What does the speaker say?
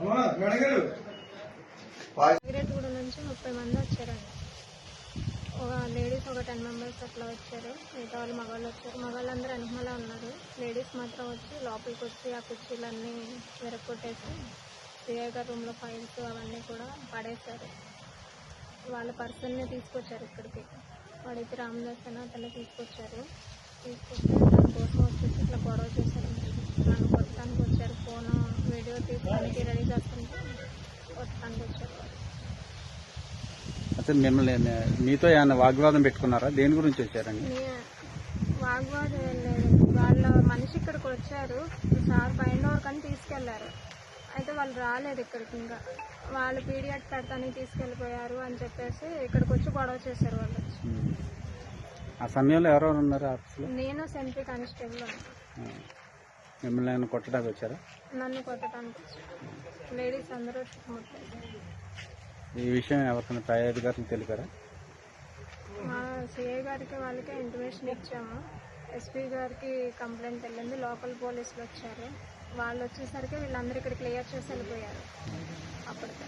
అమ్మా నుంచి ముప్పై మంది వచ్చారండి. ఒక లేడీస్ ఒక టెన్ మెంబర్స్ అట్లా వచ్చారు. మిగతా వాళ్ళు మగవాళ్ళు వచ్చారు. మగవాళ్ళందరూ వెనకమలే ఉన్నారు. లేడీస్ మాత్రం వచ్చి లోపలికి వచ్చి ఆ కుర్చీలన్నీ విరగొట్టేసి సిఐ గారి రూమ్లో ఫైల్స్ అవన్నీ కూడా పడేశారు. వాళ్ళ పర్సన్ని తీసుకొచ్చారు ఇక్కడికి. వాడైతే రామదాస్ అని అతన్ని తీసుకొచ్చారు. తీసుకొచ్చి దానికోసం వచ్చి ఇట్లా గొడవ చేశారు నన్ను కొట్టడానికి వచ్చారు ఫోన్ వీడియో తీసుకోవడానికి రెడీ. అయితే మిమ్మల్ని మీతో ఏమైనా వాగ్వాదం పెట్టుకున్నారా? దేని గురించి వచ్చారండి? వాగ్వాదం వాళ్ళ మనిషి ఇక్కడికి వచ్చారు. సార్ ఓవర్ కానీ తీసుకెళ్ళారు. అయితే వాళ్ళు రాలేదు ఇక్కడికి ఇంకా. వాళ్ళు పీడియట్ పెడతానికి తీసుకెళ్ళిపోయారు అని చెప్పేసి ఇక్కడికి వచ్చి గొడవ చేశారు వాళ్ళు. ఆ సమయంలో ఎవరెవరు ఉన్నారు నేను సెంట్రీ కానిస్టేబుల్. మిమ్మల్ని ఏమైనా కొట్టడానికి వచ్చారా? నన్ను కొట్టడానికి వచ్చారు లేడీస్ అందరూ చుట్టుముట్టారు ఈ విషయం ఎవరికైనా పై అధికారులకు తెలిపారా? మా సిఐ గారికి వాళ్ళకి ఇంటిమేషన్ ఇచ్చాము. ఎస్పీ గారికి కంప్లైంట్ వెళ్ళింది. లోకల్ పోలీసులు వచ్చారు. వాళ్ళు వచ్చేసరికి వీళ్ళందరూ ఇక్కడ క్లియర్ చేసి వెళ్ళిపోయారు. అప్పటికే.